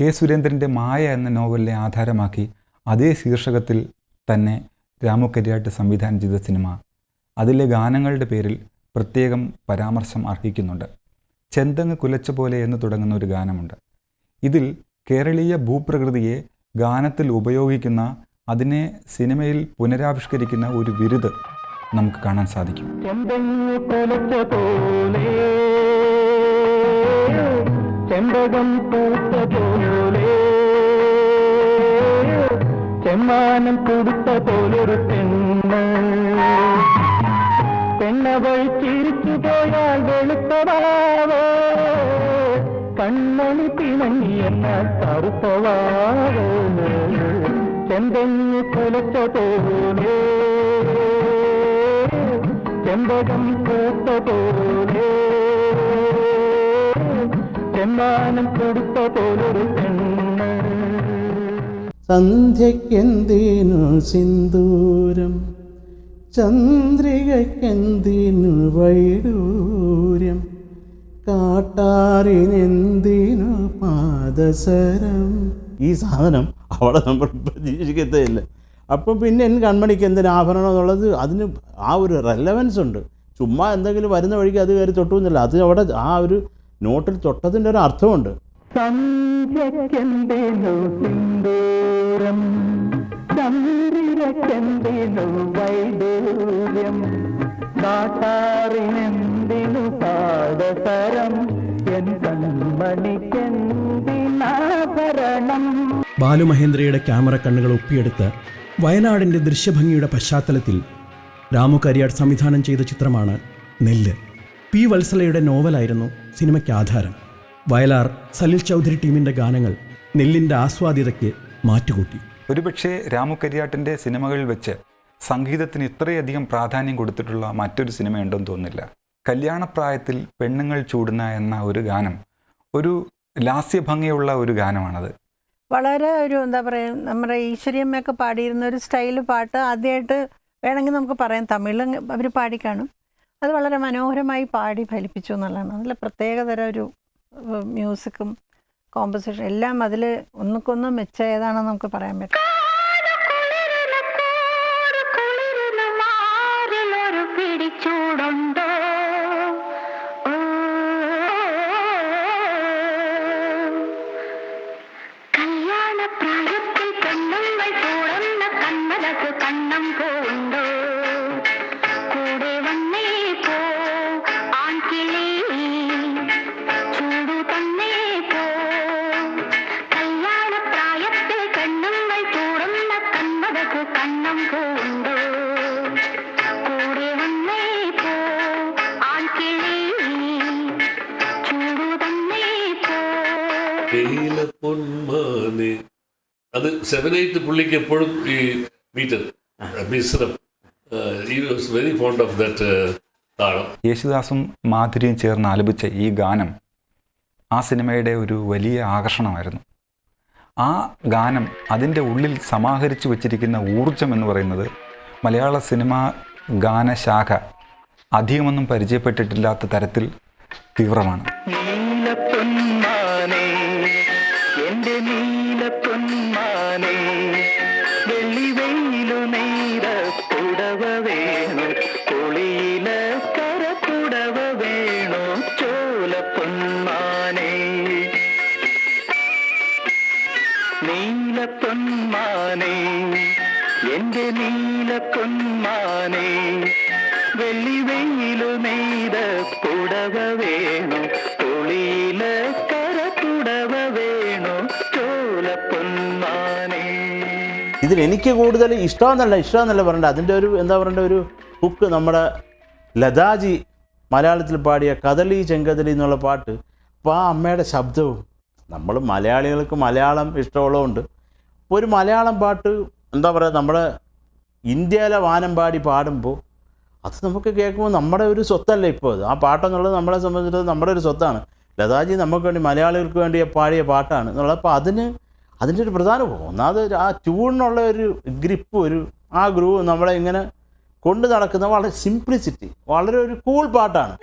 K സുരേന്ദ്രന്റെ മായ എന്ന നോവലിനെ ആധാരമാക്കി അതേ ശീർഷകത്തിൽ തന്നെ രാമു കരിയാട്ട് സംവിധാനം ചെയ്ത സിനിമ. അതിലെ ഗാനങ്ങളുടെ പേരിൽ പ്രത്യേകം പരാമർശം അർഹിക്കുന്നുണ്ട്. ചെന്തങ്ങ് കുലച്ച പോലെ എന്ന് തുടങ്ങുന്ന ഒരു ഗാനമുണ്ട്. ഇതിൽ കേരളീയ ഭൂപ്രകൃതിയെ ഗാനത്തിൽ ഉപയോഗിക്കുന്ന അതിനെ സിനിമയിൽ പുനരാവിഷ്കരിക്കുന്ന ഒരു വിരുത് നമുക്ക് കാണാൻ സാധിക്കും. ചെമ്പകം പൂത്ത പോലെ ചെമ്മാനം കൊടുത്ത പോലൊരു പെണ്ണ്. പെണ്ണവൾ ചിരിച്ചു പോയാൽ വെളുത്തവാവോ കണ്ണണി പിണങ്ങി എന്നാൽ കറുത്തവാവോ ചെമ്പങ്ങ് കൊലച്ച പോലെ ചെമ്പകം പൂത്ത പോലെ ചെമ്മാനം കൊടുത്ത പോലൊരു സന്ധ്യക്കെന്തിനു സിന്ദൂരം? ചന്ദ്രികക്കെന്തിനു വൈഡൂര്യം? കാട്ടാറിനെന്തിനു പാദസരം? ഈ സാധനം അവിടെ നമ്മൾ പ്രതീക്ഷിക്കത്തേയില്ല. അപ്പം പിന്നെ എനിക്ക് കൺമണിക്ക് എന്തിനു ആഭരണം എന്നുള്ളത് അതിന് ആ ഒരു റെലവൻസ് ഉണ്ട്. ചുമ്മാ എന്തെങ്കിലും വരുന്ന വഴിക്ക് അത് കയറി തൊട്ടുന്നില്ല. അത് അവിടെ ആ ഒരു നോട്ടിൽ തൊട്ടതിന്റെ ഒരു അർത്ഥമുണ്ട്. വൈദൂര്യം? കാട്ടാറിനെന്തിനു എൻ കൺമണിക്കെന്തിനാഭരണം? ബാലുമഹേന്ദ്രയുടെ ക്യാമറ കണ്ണുകൾ ഒപ്പിയെടുത്ത് വയനാടിന്റെ ദൃശ്യഭംഗിയുടെ പശ്ചാത്തലത്തിൽ രാമു കരിയാട് സംവിധാനം ചെയ്ത ചിത്രമാണ് നെല്ല്. പി വത്സലയുടെ നോവലായിരുന്നു സിനിമയ്ക്ക് ആധാരം. വയലാർ സലിൽ ചൗധരി ടീമിന്റെ ഗാനങ്ങൾ നെല്ലിന്റെ ആസ്വാദ്യതയ്ക്ക് മാറ്റുകൂട്ടി. ഒരുപക്ഷെ രാമു കരിയാട്ടിന്റെ സിനിമകളിൽ വെച്ച് സംഗീതത്തിന് ഇത്രയധികം പ്രാധാന്യം കൊടുത്തിട്ടുള്ള മറ്റൊരു സിനിമയുണ്ടെന്ന് തോന്നുന്നില്ല. കല്യാണപ്രായത്തിൽ പെണ്ണുങ്ങൾ ചൂടുന്ന എന്ന ഒരു ഗാനം ഒരു ലാസ്യഭംഗിയുള്ള ഒരു ഗാനമാണത്. വളരെ ഒരു എന്താ പറയുക നമ്മുടെ ഈശ്വര്യമ്മയൊക്കെ പാടിയിരുന്ന ഒരു സ്റ്റൈൽ പാട്ട് ആദ്യമായിട്ട് വേണമെങ്കിൽ നമുക്ക് പറയാം. തമിഴിൽ അവർ പാടിക്കാണും അത് വളരെ മനോഹരമായി പാടി ഫലിപ്പിച്ചു എന്നുള്ളതാണ്. അതിൽ പ്രത്യേകതരം ഒരു മ്യൂസിക്കും കോമ്പസിഷൻ എല്ലാം അതിൽ ഒന്നുക്കൊന്ന് മെച്ച ഏതാണെന്ന് നമുക്ക് പറയാൻ പറ്റും. കല്യാണ പ്രായത്തിൽ പെണ്ണുങ്ങൾ ചൂടുന്ന കന്മലക്ക് കണ്ണം പോണ്ടോ. പോണ്ടോ കൂടെ വന്നേ പോ ആൺകിളി. ചൂടു തന്നേ പോ. വെയില പൊന്മാനെ അത് സെവൻ എയ്റ്റ് പുള്ളിക്ക് എപ്പോഴും ഈ metre മിശ്രം. He was very fond of that thalam. യേശുദാസും മാധുരിയും ചേർന്ന് ആലപിച്ച ഈ ഗാനം ആ സിനിമയുടെ ഒരു വലിയ ആകർഷണമായിരുന്നു. ആ ഗാനം അതിന്റെ ഉള്ളിൽ സമാഹരിച്ചു വച്ചിരിക്കുന്ന ഊർജം എന്ന് പറയുന്നത് മലയാള സിനിമാ ഗാനശാഖ അധികമൊന്നും പരിചയപ്പെട്ടിട്ടില്ലാത്ത തരത്തിൽ തീവ്രമാണ്. നീലപ്പൊന്മാനേ എന്റെ നീലപ്പൊന്മാനേ നീലപ്പൊന്മാനേ എന്റെ നീലപ്പൊന്മാനേ വെള്ളി വെയിലു നെയ്ത പുടവ വേണു തുളിയില പുടവ വേണു ചോല പൊന്മാനേ ഇതിൽ എനിക്ക് കൂടുതൽ ഇഷ്ടമെന്നല്ല ഇഷ്ടമെന്നല്ല പറയണ്ട. അതിന്റെ ഒരു എന്താ പറയണ്ട ഒരു ഹുക്ക് നമ്മുടെ ലതാജി മലയാളത്തിൽ പാടിയ കദളി ചെങ്കദളി എന്നുള്ള പാട്ട് അപ്പോൾ ആ അമ്മയുടെ ശബ്ദവും നമ്മൾ മലയാളികൾക്ക് മലയാളം ഇഷ്ടമുള്ളതുകൊണ്ട് ഒരു മലയാളം പാട്ട് എന്താ പറയുക നമ്മുടെ ഇന്ത്യയിലെ വാനം പാടി പാടുമ്പോൾ അത് നമുക്ക് കേൾക്കുമ്പോൾ നമ്മുടെ ഒരു സ്വത്തല്ല ഇപ്പോൾ അത്. ആ പാട്ടെന്നുള്ളത് നമ്മളെ സംബന്ധിച്ചിടത്തോളം നമ്മുടെ ഒരു സ്വത്താണ്. ലതാജി നമുക്ക് വേണ്ടി മലയാളികൾക്ക് വേണ്ടി പാടിയ പാട്ടാണ് എന്നുള്ളത്. അപ്പോൾ അതിന് അതിന്റെ ഒരു പ്രധാന ഒന്നാമത് ആ ട്യൂണിനുള്ള ഒരു ഗ്രിപ്പ് ഒരു ആ ഗ്രൂവ് നമ്മളെ ഇങ്ങനെ കൊണ്ട് നടക്കുന്ന വളരെ സിംപ്ലിസിറ്റി വളരെ ഒരു കൂൾ പാട്ടാണ്.